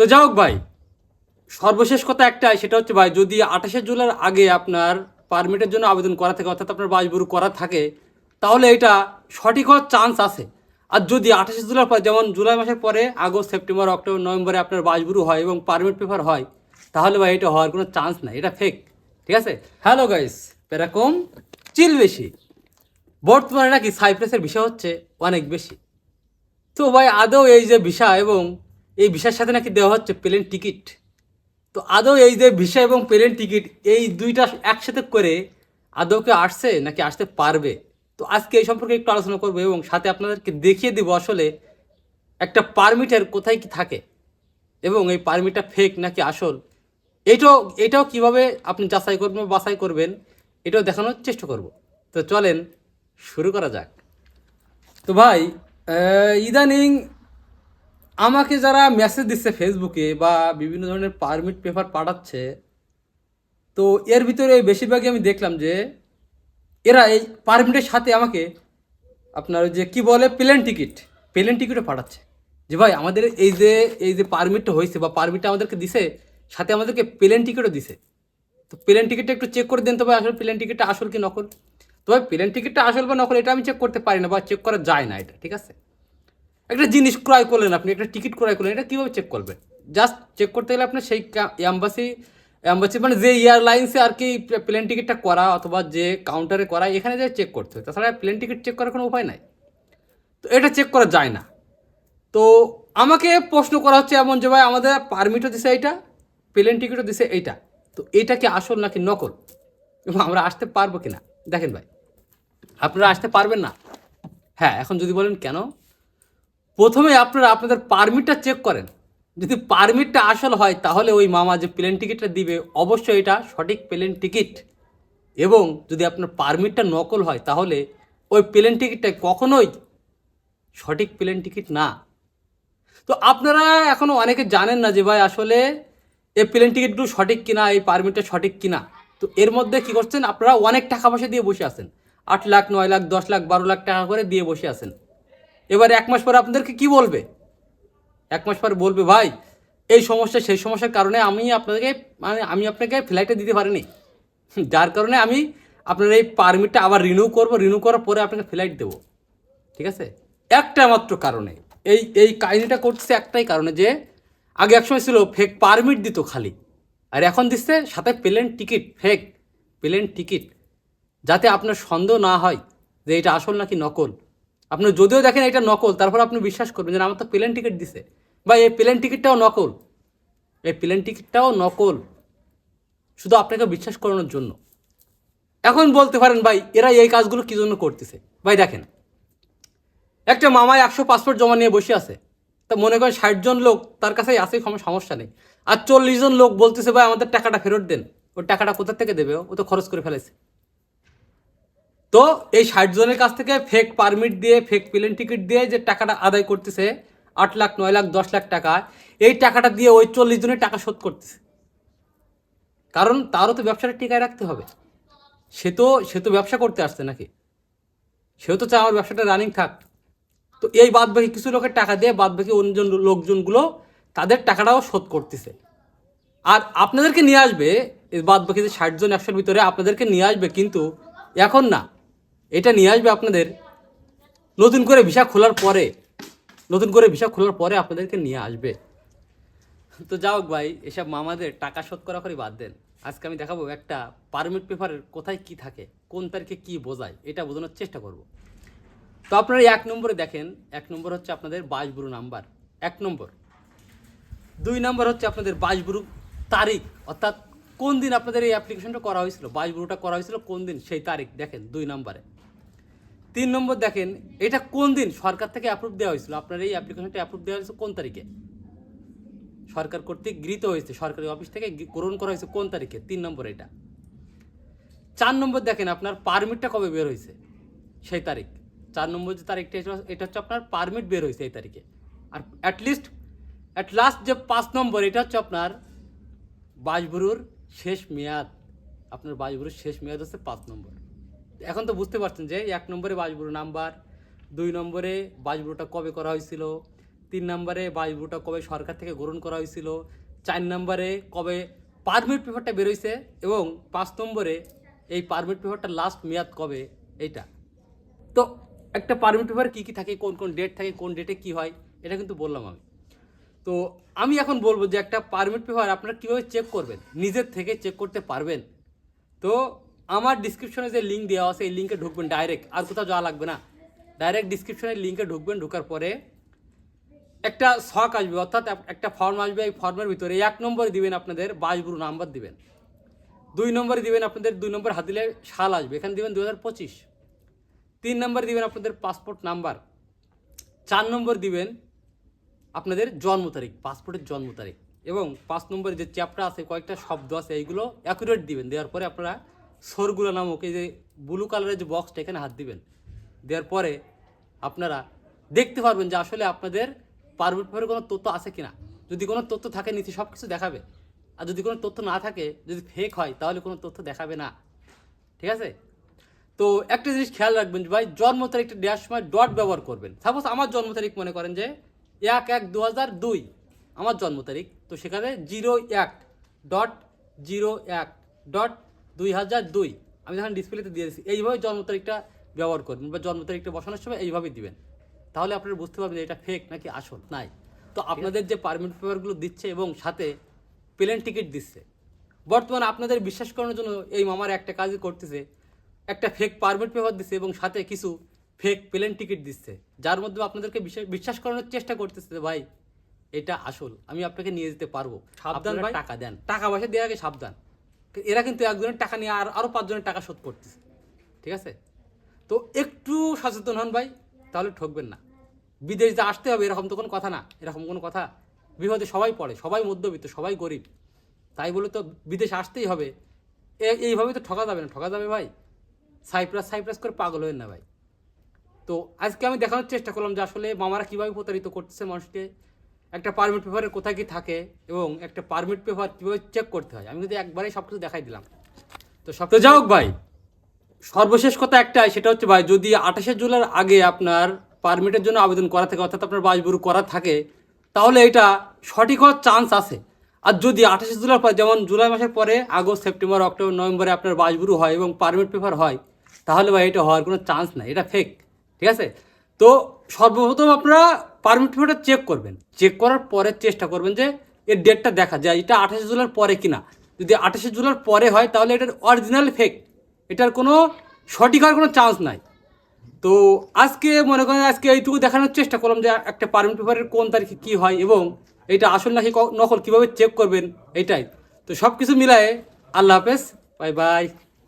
তো যাই হোক ভাই, সর্বশেষ কথা একটাই, সেটা হচ্ছে ভাই, যদি আঠাশে জুলাইয়ের আগে আপনার পারমিটের জন্য আবেদন করা থাকে, অর্থাৎ আপনার বাসবুরু করা থাকে, তাহলে এটা সঠিক হওয়ার চান্স আছে। আর যদি আঠাশে জুলাই পর, যেমন জুলাই মাসের পরে, আগস্ট, সেপ্টেম্বর, অক্টোবর, নভেম্বরে আপনার বাসবুরু হয় এবং পারমিট পেপার হয়, তাহলে ভাই এটা হওয়ার কোনো চান্স নাই, এটা ফেক ঠিক আছে? হ্যালো গাইস এরকম চিল বেশি। বর্তমানে নাকি সাইপ্রেসের বিষয় হচ্ছে অনেক বেশি। তো ভাই, আদৌ এই যে ভিসা এবং এই ভিসার সাথে নাকি দেওয়া হচ্ছে প্লেন টিকিট তো আদৌ এই যে ভিসা এবং প্লেন টিকিট এই দুইটা একসাথে করে আদৌ কে আসছে নাকি আসতে পারবে? তো আজকে এই সম্পর্কে একটু আলোচনা করব এবং সাথে আপনাদেরকে দেখিয়ে দিব আসলে একটা পারমিটের কোথায় কি থাকে এবং এই পারমিটটা ফেক নাকি আসল। এটাও এটাও কীভাবে আপনি যাচাই করবেন বাছাই করবেন, এটাও দেখানোর চেষ্টা করব। তো চলেন শুরু করা যাক। তো ভাই ইদানিং আমাকে যারা মেসেজ দিচ্ছে ফেসবুকে বা বিভিন্ন ধরনের পারমিট পেপার পাঠাচ্ছে, তো এর ভিতরে বেশিরভাগই আমি দেখলাম যে এরা এই পারমিটের সাথে আমাকে আপনার যে কি বলে প্লেন টিকিট প্লেন টিকিটও পাঠাচ্ছে। যে ভাই, আমাদের এই যে এই যে পারমিটটা হয়েছে বা পারমিটটা আমাদেরকে দিছে, সাথে আমাদেরকে প্লেন টিকিটও দিছে। তো প্লেন টিকিটটা একটু চেক করে দেন তো ভাই, আসলে প্লেন টিকিটটা আসল কি নকল? তো ভাই প্লেন টিকিটটা আসল বা নকল এটা আমি চেক করতে পারি না বা চেক করা যায় না এটা, ঠিক আছে? একটা জিনিস ক্রয় করলেন আপনি, একটা টিকিট ক্রয় করলেন, এটা কীভাবে চেক করবেন? জাস্ট চেক করতে গেলে আপনার সেই অ্যাম্বাসি অ্যাম্বাসি মানে যে এয়ারলাইন্সে আর কি প্লেন টিকিটটা করা অথবা যে কাউন্টারে করা, এখানে যে চেক করতে হয়। তাছাড়া প্লেন টিকিট চেক করার কোনো উপায় নাই। তো এটা চেক করা যায় না। তো আমাকে প্রশ্ন করা হচ্ছে এমন যে, ভাই, আমাদের পারমিটও দিছে এইটা প্লেন টিকিটও দিছে এইটা। তো এইটা কি আসল নাকি নকল? এবং আমরা আসতে পারব কি না দেখেন ভাই, আপনারা আসতে পারবেন না। হ্যাঁ এখন যদি বলেন কেন? প্রথমে আপনারা আপনাদের পারমিটটা চেক করেন। যদি পারমিটটা আসল হয়, তাহলে ওই মামা যে প্লেন টিকিটটা দিবে, অবশ্যই এটা সঠিক প্লেন টিকিট এবং যদি আপনার পারমিটটা নকল হয়, তাহলে ওই প্লেন টিকিটটা কখনোই সঠিক প্লেন টিকিট না। তো আপনারা এখনও অনেকে জানেন না যে ভাই, আসলে এই প্লেন টিকিটগুলো সঠিক কিনা, এই পারমিটটা সঠিক কিনা? তো এর মধ্যে কি করছেন, আপনারা অনেক টাকা পয়সা দিয়ে বসে আছেন। আট লাখ, নয় লাখ, দশ লাখ, বারো লাখ টাকা করে দিয়ে বসে আছেন। এবার এক মাস পরে আপনাদেরকে কি বলবে? এক মাস পরে বলবে, ভাই, এই সমস্যা, সেই সমস্যার কারণে আমি আপনাদেরকে মানে আমি আপনাকে ফ্লাইটে দিতে পারিনি। যার কারণে আমি আপনার এই পারমিটটা আবার রিনিউ করব রিনিউ করার পরে আপনাকে ফ্লাইট দেবো। ঠিক আছে? একটা মাত্র কারণে। এই এই কাহিনিটা করছে একটাই কারণে যে, আগে একসময় ছিল ফেক পারমিট দিত খালি। আর এখন দিচ্ছে সাথে plane ticket fake plane ticket যাতে আপনার সন্দেহ না হয় যে এটা আসল নাকি নকল। আপনি যদিও দেখেন এটা নকল, তারপর আপনি বিশ্বাস করবেন যে আমার তো প্লেন টিকিট দিছে। বা এই প্লেন টিকিটটাও নকল। এই প্লেন টিকিটটাও নকল। শুধু আপনাকে বিশ্বাস করানোর জন্য। এখন বলতে পারেন, ভাই, এরা এই কাজগুলো কী জন্য করতেছে? ভাই, দেখেন। একটা মামায় একশো পাসপোর্ট জমা নিয়ে বসে আছে। তা মনে করেন ষাট জন লোক, তার কাছেই আছে, কোনো সমস্যা নেই। আর চল্লিশ জন লোক বলতেছে, ভাই, আমাদের টাকাটা ফেরত দেন। ওর টাকাটা কোথা থেকে দেবে? ও তো খরচ করে ফেলেছে। তো এই ষাট জনের কাছ থেকে ফেক পারমিট দিয়ে ফেক প্লেন টিকিট দিয়ে যে টাকাটা আদায় করতেছে, আট লাখ, নয় লাখ, দশ লাখ টাকা, এই টাকাটা দিয়ে ওই চল্লিশ জনের টাকা শোধ করতেছে। কারণ তারও তো ব্যবসাটা টিকায় রাখতে হবে। সে তো সে তো ব্যবসা করতে আসছে নাকি? সেও তো চায় আমার ব্যবসাটা রানিং থাক। তো এই বাদ বাকি কিছু লোকের টাকা দিয়ে বাদ বাকি অন্যজন লোকজনগুলো তাদের টাকাটাও শোধ করতেছে। আর আপনাদেরকে নিয়ে আসবে, এই বাদ বাকি যে ষাট জন একশোর ভিতরে আপনাদেরকে নিয়ে আসবে কিন্তু এখন না। এটা নিয়ে আসবে আপনাদের। নতুন করে ভিসা খোলার পরে, নতুন করে ভিসা খোলার পরে আপনাদেরকে নিয়ে আসবে। তো যাও ভাই, এসব মামাদের টাকা শোধ করা করে বাদ দেন। আজকে আমি দেখাবো একটা পারমিট পেপারের কোথায় কি থাকে, কোন তারিখে কি বোঝায়, এটা বোঝানোর চেষ্টা করব। তো আপনারা এক নম্বরে দেখেন, এক নম্বর হচ্ছে আপনাদের বাসবুরু নাম্বার। এক নম্বর। দুই নম্বর হচ্ছে আপনাদের বাসবুরু তারিখ, অর্থাৎ কোন দিন আপনাদের এই অ্যাপ্লিকেশনটা করা হয়েছিল, বাসবুরুটা করা হয়েছিল কোন দিন, সেই তারিখ দেখেন দুই নম্বরে। তিন নম্বর দেখেন, এটা কোন দিন? সরকার থেকে অ্যাপ্রুভ দেওয়া হয়েছিল। আপনার এই অ্যাপ্লিকেশনটা অ্যাপ্রুভ দেওয়া হয়েছে কোন তারিখে? সরকার কর্তৃক গৃহীত হয়েছে, সরকারি অফিস থেকে গ্রহণ করা হয়েছে কোন তারিখে? তিন নম্বর এটা। চার নম্বর দেখেন, আপনার পারমিটটা কবে বের হয়েছে? সেই তারিখ। চার নম্বর যে তারিখটা এটা- এটা হচ্ছে আপনার পারমিট বের হয়েছে এই তারিখে। আর অ্যাটলিস্ট অ্যাট লাস্ট যে পাঁচ নম্বর, এটা হচ্ছে আপনার বাসবুরুর শেষ মেয়াদ। আপনার বাসবুরুর শেষ মেয়াদ হচ্ছে পাঁচ নম্বর। এখন তো বুঝতে পারছেন যে এক নম্বরে বাসবুরু নাম্বার, দুই নম্বরে বাসবুরুটা কবে করা হয়েছিল, তিন নম্বরে বায়ুটা কবে সরকার থেকে গ্রহণ করা হয়েছিল, চার নম্বরে কবে পারমিট পেপারটা বেরোইছে এবং পাঁচ নম্বরে এই পারমিট পেপারটা লাস্ট মেয়াদ কবে, এইটা। তো একটা পারমিট পেপার কী কী থাকে, কোন কোন ডেট থাকে, কোন ডেটে কি হয়, এটা কিন্তু বললাম আমি। তো আমি এখন বলব যে একটা পারমিট পেপার আপনারা কীভাবে চেক করবেন, নিজের থেকে চেক করতে পারবেন। তো আমার ডিসক্রিপশনে যে লিঙ্ক দেওয়া আছে, এই লিঙ্কে ঢুকবেন ডাইরেক্ট আর কোথাও যাওয়া লাগবে না। ডাইরেক্ট ডিসক্রিপশনের লিঙ্কে ঢুকবেন, ঢোকার পরে একটা শখ আসবে, অর্থাৎ একটা ফর্ম আসবে, এই ফর্মের ভিতরে এক নম্বরে দিবেন আপনাদের, বাসগুরু নাম্বার দিবেন। দুই নম্বরে দিবেন আপনাদের, দুই নম্বর হাত দিলে সাল আসবে। এখানে দিবেন দু তিন নম্বর দিবেন আপনাদের পাসপোর্ট নাম্বার চার নম্বর দিবেন আপনাদের জন্ম তারিখ পাসপোর্টের জন্ম তারিখ। এবং পাঁচ নম্বরে যে চ্যাপ্টার আছে, কয়েকটা শব্দ আছে, এইগুলো অ্যাকুরেট দিবেন। দেওয়ার পরে আপনারা সরগুলো নামক এই যে ব্লু কালারের যে বক্সটা এখানে হাত দিবেন। দেওয়ার পরে আপনারা দেখতে পারবেন যে আসলে আপনাদের পারমিট পেপারে কোনো তথ্য আছে কিনা। যদি কোনো তথ্য থাকে, নিচে সব কিছু দেখাবে। আর যদি কোনো তথ্য না থাকে, যদি ফেক হয়, তাহলে কোনো তথ্য দেখাবে না। ঠিক আছে? তো একটা জিনিস খেয়াল রাখবেন ভাই, জন্ম তারিখটা দেওয়ার সময় ডট ব্যবহার করবেন। সাপোজ আমার জন্ম তারিখ মনে করেন যে এক এক দু হাজার দুই, আমার জন্ম তারিখ। তো সেখানে জিরো এক ডট জিরো এক ডট দুই হাজার দুই। আমি যখন ডিসপ্লেতে দিয়ে দিচ্ছি এইভাবে জন্ম তারিখটা ব্যবহার করবেন বা জন্ম তারিখটা বসানোর সময় এইভাবেই দিবেন। তাহলে আপনারা বুঝতে পারবেন এটা ফেক নাকি আসল? নাই। তো আপনাদের যে পারমিট পেপারগুলো দিচ্ছে এবং সাথে প্লেন টিকিট দিচ্ছে বর্তমানে আপনাদের বিশ্বাস করানোর জন্য এই মামার একটা কাজই করতেছে একটা ফেক পারমিট পেপার দিচ্ছে এবং সাথে কিছু ফেক প্লেন টিকিট দিচ্ছে। যার মধ্যে আপনাদেরকে বিশ্বাস বিশ্বাস করানোর চেষ্টা করতেছে ভাই এটা আসল আমি আপনাকে নিয়ে যেতে পারব। সাবধান ভাই। টাকা দেন। টাকা পয়সা দেওয়ার আগে সাবধান। এরা কিন্তু একজনের টাকা নিয়ে আর আরও পাঁচজনের টাকা শোধ করতেছে। ঠিক আছে? তো একটু সচেতন হন ভাই, তাহলে ঠকবেন না। বিদেশ যে আসতে হবে এরকম তো কোনো কথা না, এরকম কোনো কথা। বিপদে সবাই পড়ে, সবাই মধ্যবিত্ত, সবাই গরিব। তাই বলে তো বিদেশ আসতেই হবে। এইভাবে তো ঠকা যাবে না, ঠকা যাবে ভাই। সাইপ্রাস সাইপ্রাস করে পাগল হবেন না ভাই। তো আজকে আমি দেখানোর চেষ্টা করলাম যে আসলে মামারা কীভাবে প্রতারিত করতেছে মানুষকে। একটা পারমিট পেপারে কোথায় কি থাকে এবং একটা পারমিট পেপার কীভাবে চেক করতে হয়? আমি কিন্তু একবারেই সব কিছু দেখাই দিলাম। তো সব তো যাই হোক ভাই, সর্বশেষ কথা একটাই, সেটা হচ্ছে ভাই, যদি আঠাশে জুলাইয়ের আগে আপনার পারমিটের জন্য আবেদন করা থাকে, অর্থাৎ আপনার বাসবুরু করা থাকে, তাহলে এটা সঠিক হওয়ার চান্স আছে। আর যদি আঠাশে জুলাই পর, যেমন জুলাই মাসের পরে, আগস্ট, সেপ্টেম্বর, অক্টোবর, নভেম্বরে আপনার বাসবুরু হয় এবং পারমিট পেপার হয়, তাহলে ভাই এটা হওয়ার কোনো চান্স নাই, এটা ফেক ঠিক আছে? তো সর্বপ্রথম আপনারা পারমিট পেপারটা চেক করবেন। চেক করার পরে চেষ্টা করবেন যে এর ডেটটা দেখা যায়, এটা আঠাশে জুলাইয়ের পরে কিনা। যদি আঠাশে জুলাইয়ের পরে হয়, তাহলে এটার অরিজিনাল ফেক এটার কোনো সঠিক হওয়ার কোনো চান্স নাই। তো আজকে মনে করেন, আজকে এইটুকু দেখানোর চেষ্টা করলাম যে একটা পারমিট পেপারের কোন তারিখে কী হয় এবং এটা আসল নাকি নকল, কীভাবে চেক করবেন, এটাই। তো সব কিছু মিলায়ে আল্লাহ হাফেজ বাই বাই